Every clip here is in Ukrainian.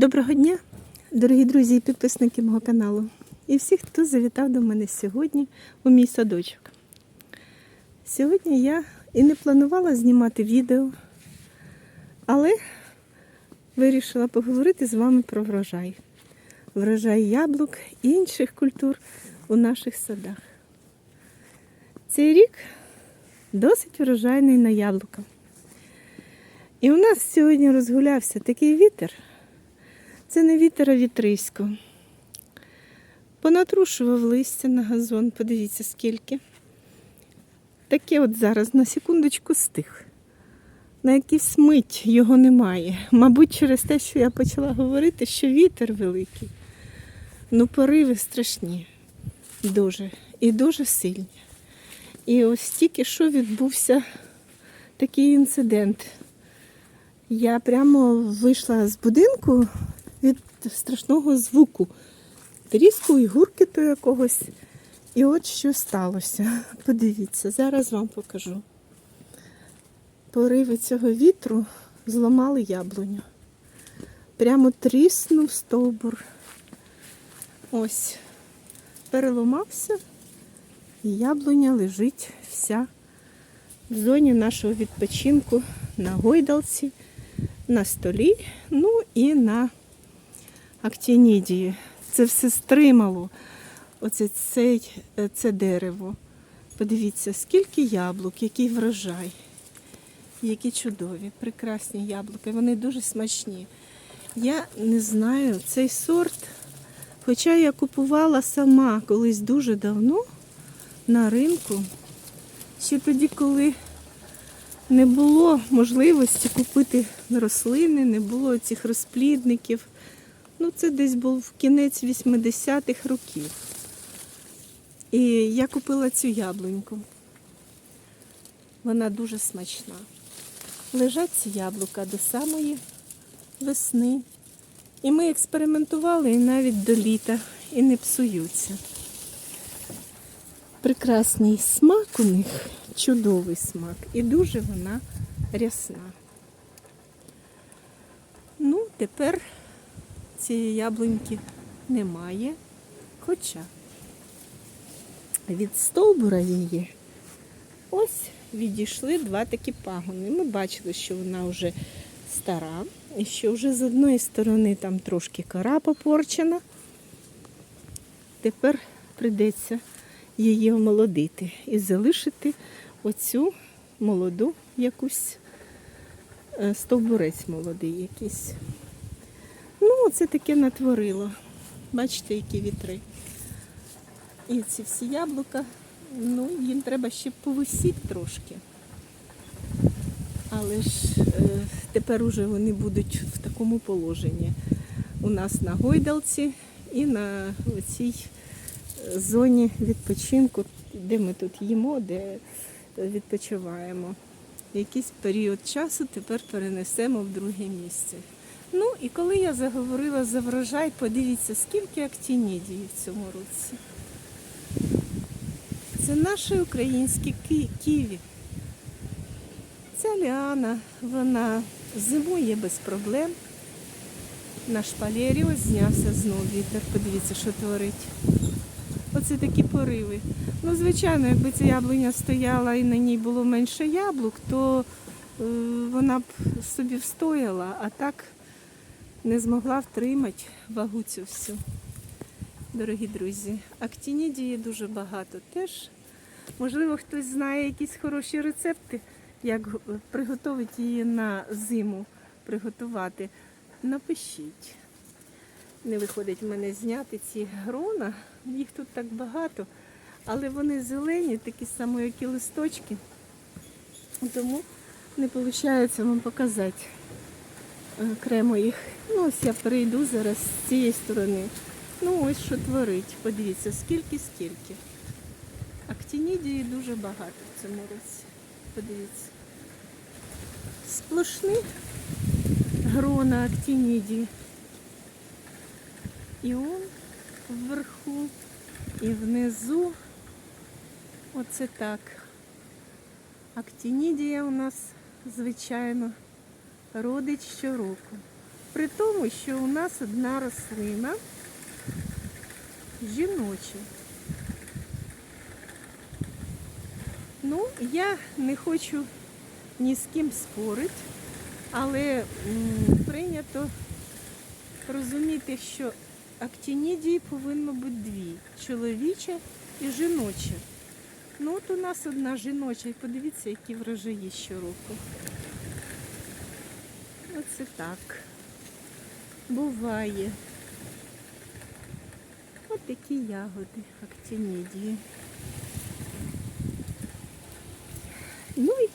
Доброго дня, дорогі друзі і підписники мого каналу. І всіх, хто завітав до мене сьогодні у мій садочок. Сьогодні я і не планувала знімати відео, але вирішила поговорити з вами про врожай. Врожай яблук і інших культур у наших садах. Цей рік досить врожайний на яблука. І у нас сьогодні розгулявся такий вітер. Це не вітер, а вітрисько. Понатрушував листя на газон, подивіться скільки. Таке от зараз на секундочку стих. На якийсь мить його немає. Мабуть, через те, що я почала говорити, що вітер великий. Ну, пориви страшні. Дуже. І дуже сильні. І ось тільки що відбувся такий інцидент. Я прямо вийшла з будинку від страшного звуку, тріску і гуркіту якогось. І от що сталося. Подивіться, зараз вам покажу. Пориви цього вітру зламали яблуню. Прямо тріснув стовбур. Ось. Переламався, і яблуня лежить вся в зоні нашого відпочинку на гойдалці, на столі, ну і на актінідії. Це все стримало. Оце цей, е, це дерево. Подивіться, скільки яблук, який врожай. Які чудові, прекрасні яблуки. Вони дуже смачні. Я не знаю цей сорт, хоча я купувала сама колись дуже давно на ринку. Ще тоді, коли не було можливості купити рослини, не було цих розплідників. Ну, це десь був кінець 80-х років. І я купила цю яблуньку. Вона дуже смачна. Лежать ці яблука до самої весни. І ми експериментували і навіть до літа, і не псуються. Прекрасний смак у них, чудовий смак, і дуже вона рясна. Ну, тепер цієї яблуньки немає. Хоча від стовбура її ось відійшли два такі пагони. Ми бачили, що вона вже стара, і що вже з одної сторони там трошки кора попорчена. Тепер прийдеться її омолодити і залишити оцю молоду якусь е, стовбурець молодий якийсь. Ну, це таке натворило. Бачите, які вітри. І ці всі яблука, ну, їм треба ще повисіти трошки. Але ж е, тепер уже вони будуть в такому положенні. У нас на гойдалці і на цій зоні відпочинку, де ми тут їмо, де відпочиваємо. Якийсь період часу тепер перенесемо в друге місце. Ну і коли я заговорила за врожай, подивіться, скільки актінідії в цьому році. Це наші українські ківі. Ця ліана, вона зимує без проблем. На шпалері ось знявся знову вітер. Подивіться, що творить. Оце такі пориви. Ну, звичайно, якби ця яблуня стояла і на ній було менше яблук, то е, вона б собі встояла, а так не змогла втримати вагу цю всю. Дорогі друзі, актінідії дуже багато теж. Можливо, хтось знає якісь хороші рецепти, як приготувати її на зиму, приготувати. Напишіть. Не виходить в мене зняти ці грона. Їх тут так багато, але вони зелені, такі самі, як і листочки. Тому не виходить вам показати окремо їх. Ну, ось я перейду зараз з цієї сторони. Ну, ось що творить. Подивіться, скільки, скільки. Актінідії дуже багато в цьому році. Подивіться. Сплошні грона актінідії. І он вверху, і внизу. Оце так. Актінідія у нас, звичайно, родить щороку. При тому, що у нас одна рослина жіноча. Ну, я не хочу ні з ким спорити, але прийнято розуміти, що актінідії повинно бути дві чоловіча і жіноча. Ну от у нас одна жіноча, і подивіться, які врожаї щороку. Оце так. Буває. От такі ягоди актінідії. Ну і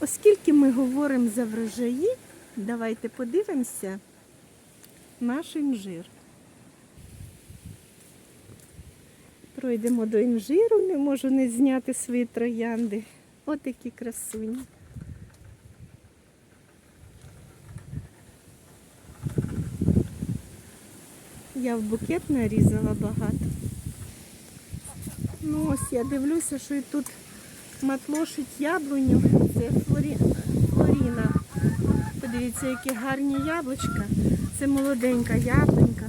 оскільки ми говоримо за врожаї, давайте подивимося наш інжир. Пройдемо до інжиру, не можу не зняти свої троянди. От такі красуні. Я в букет нарізала багато. Ну ось я дивлюся, що і тут матлошить яблуню. Це флорі... флоріна. Подивіться, які гарні яблучка. Це молоденька яблунька.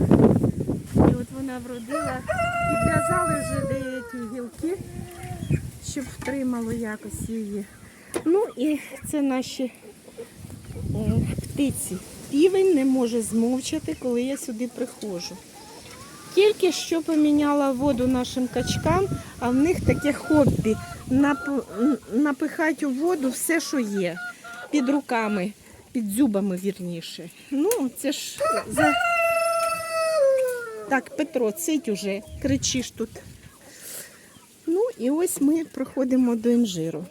І от вона вродила. Підв'язали вже деякі гілки, щоб втримало якось її. Ну і це наші е, птиці. Півень не може змовчати, коли я сюди приходжу. Тільки що поміняла воду нашим качкам, а в них таке хобі нап- напихати у воду все, що є. Під руками, під зубами вірніше. Ну, це ж за. Так, Петро, цить уже, кричиш тут. Ну і ось ми проходимо до інжиру.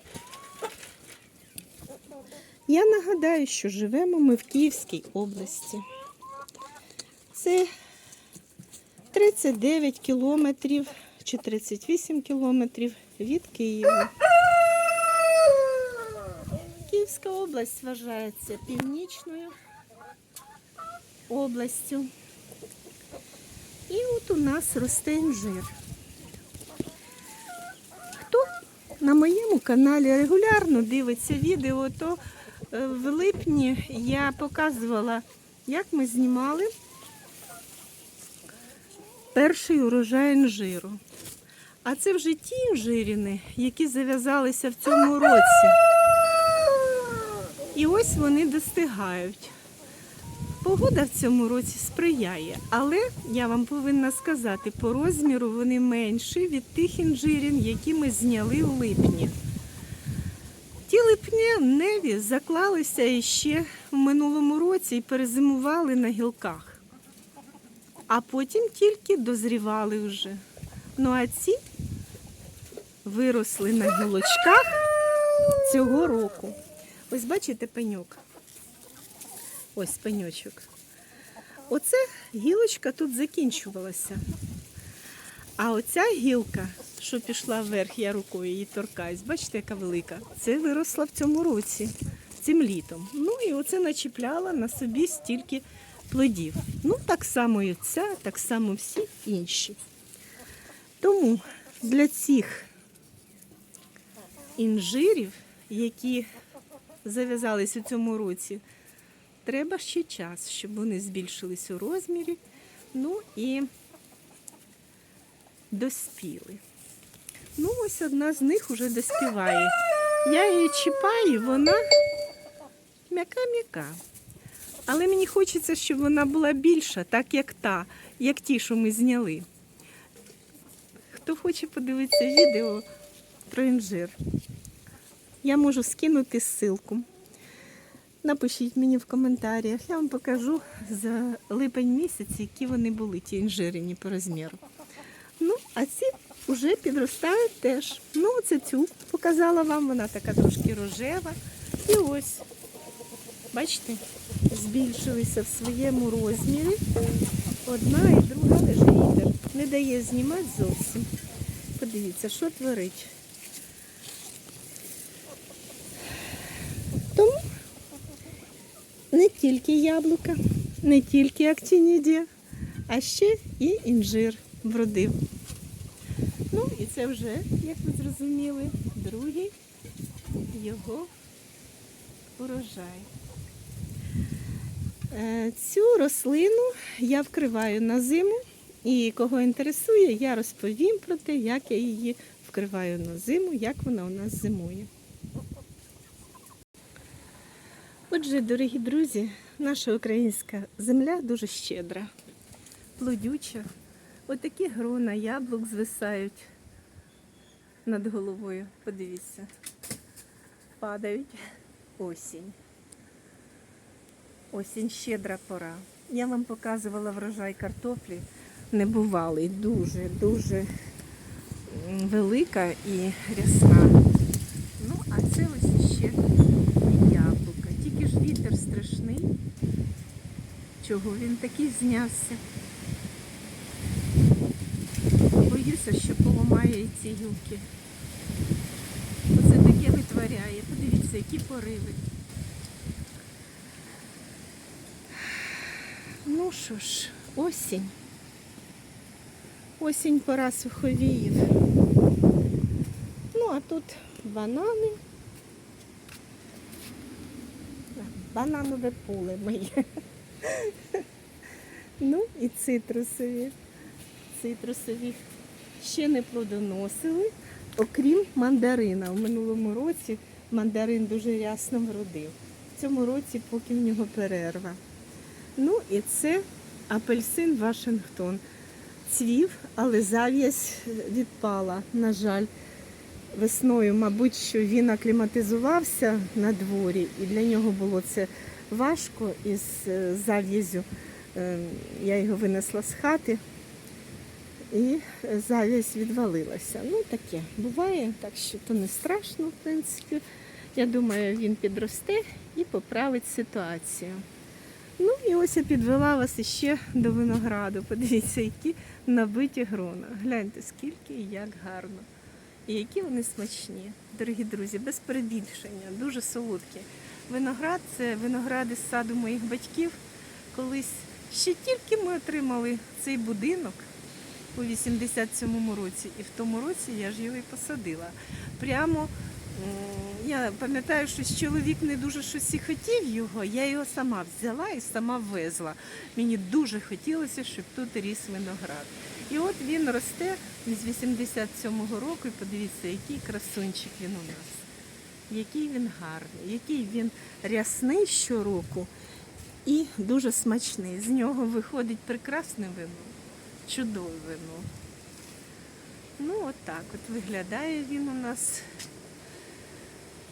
Я нагадаю, що живемо ми в Київській області. Це 39 кілометрів чи 38 кілометрів від Києва. Київська область вважається північною областю. І от у нас росте інжир. Хто на моєму каналі регулярно дивиться відео, то в липні я показувала, як ми знімали перший урожай інжиру. А це вже ті інжиріни, які зав'язалися в цьому році. І ось вони достигають. Погода в цьому році сприяє, але я вам повинна сказати, по розміру вони менші від тих інжирін, які ми зняли в липні. Липневі заклалися іще в минулому році і перезимували на гілках, а потім тільки дозрівали вже. Ну а ці виросли на гілочках цього року. Ось бачите пеньок. Ось пеньочок. Оце гілочка тут закінчувалася. А оця гілка, що пішла вверх, я рукою її торкаюсь, бачите, яка велика. Це виросла в цьому році, цим літом. Ну і оце начіпляла на собі стільки плодів. Ну, так само і ця, так само всі інші. Тому для цих інжирів, які зав'язались у цьому році, треба ще час, щоб вони збільшились у розмірі, ну і доспіли. Ну, ось одна з них вже доспіває. Я її чіпаю, вона м'яка-м'яка. Але мені хочеться, щоб вона була більша, так як та, як ті, що ми зняли. Хто хоче подивитися відео про інжир, я можу скинути ссылку. Напишіть мені в коментарях, я вам покажу за липень місяць, які вони були, ті інжирені по розміру. А ці вже підростають теж. Ну, оце цю показала вам, вона така трошки рожева. І ось, бачите, збільшилися в своєму розмірі. Одна і друга лежить. Не дає знімати зовсім. Подивіться, що творить. Тому не тільки яблука, не тільки актінідія, а ще і інжир вродив. І це вже, як ви зрозуміли, другий його урожай. Е, Цю рослину я вкриваю на зиму. І кого інтересує, я розповім про те, як я її вкриваю на зиму, як вона у нас зимує. Отже, дорогі друзі, наша українська земля дуже щедра, плодюча. Отакі грона яблук звисають над головою. Подивіться, падають осінь. Осінь щедра пора. Я вам показувала врожай картоплі. Небувалий, дуже, дуже велика і рясна. Ну, а це ось ще яблука. Тільки ж вітер страшний. Чого він такий знявся? Боюся, що поламає ці гілки. Оце таке витворяє. Подивіться, які пориви. Ну що ж, осінь. Осінь пора суховіїв. Ну, а тут банани. Бананове поле моє. Ну і цитрусові. Цитрусові ще не плодоносили, окрім мандарина. У минулому році мандарин дуже рясно вродив. В цьому році поки в нього перерва. Ну і це апельсин Вашингтон. Цвів, але зав'язь відпала, на жаль. Весною, мабуть, що він акліматизувався на дворі, і для нього було це важко із е, зав'язю. Е, Я його винесла з хати, і зав'язь відвалилася. Ну, таке буває, так що то не страшно, в принципі. Я думаю, він підросте і поправить ситуацію. Ну і ось я підвела вас іще до винограду. Подивіться, які набиті грона. Гляньте, скільки і як гарно. І які вони смачні. Дорогі друзі, без перебільшення, дуже солодкі. Виноград це виногради з саду моїх батьків. Колись ще тільки ми отримали цей будинок у 87-му році, і в тому році я ж його і посадила. Прямо я пам'ятаю, що чоловік не дуже щось і хотів його, я його сама взяла і сама везла. Мені дуже хотілося, щоб тут ріс виноград. І от він росте з 87-го року, і подивіться, який красунчик він у нас. Який він гарний, який він рясний щороку і дуже смачний. З нього виходить прекрасне вино, чудове вино. Ну, от так от виглядає він у нас.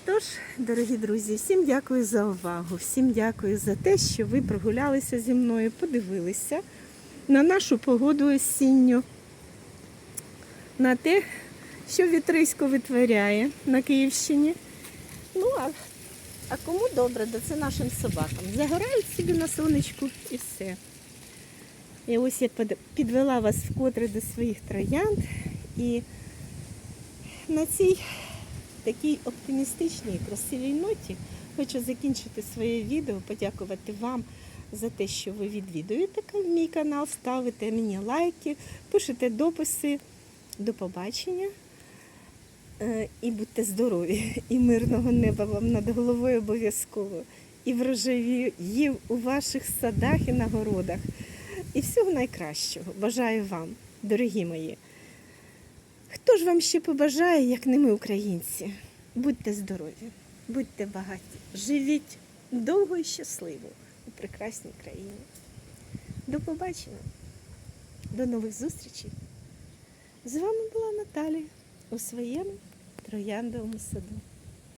Тож, дорогі друзі, всім дякую за увагу, всім дякую за те, що ви прогулялися зі мною, подивилися на нашу погоду осінню, на те, що вітрисько витворяє на Київщині. Ну, а, а кому добре, то це нашим собакам. Загорають собі на сонечку і все. І ось я підвела вас вкотре до своїх троянд. І на цій такій оптимістичній, красивій ноті хочу закінчити своє відео, подякувати вам за те, що ви відвідуєте мій канал, ставите мені лайки, пишете дописи. До побачення. Е, І будьте здорові, і мирного неба вам над головою обов'язково, і врожаїв у ваших садах і на городах. І всього найкращого. Бажаю вам, дорогі мої. Хто ж вам ще побажає, як не ми, українці? Будьте здорові, будьте багаті, живіть довго і щасливо у прекрасній країні. До побачення, до нових зустрічей. З вами була Наталія у своєму трояндовому саду.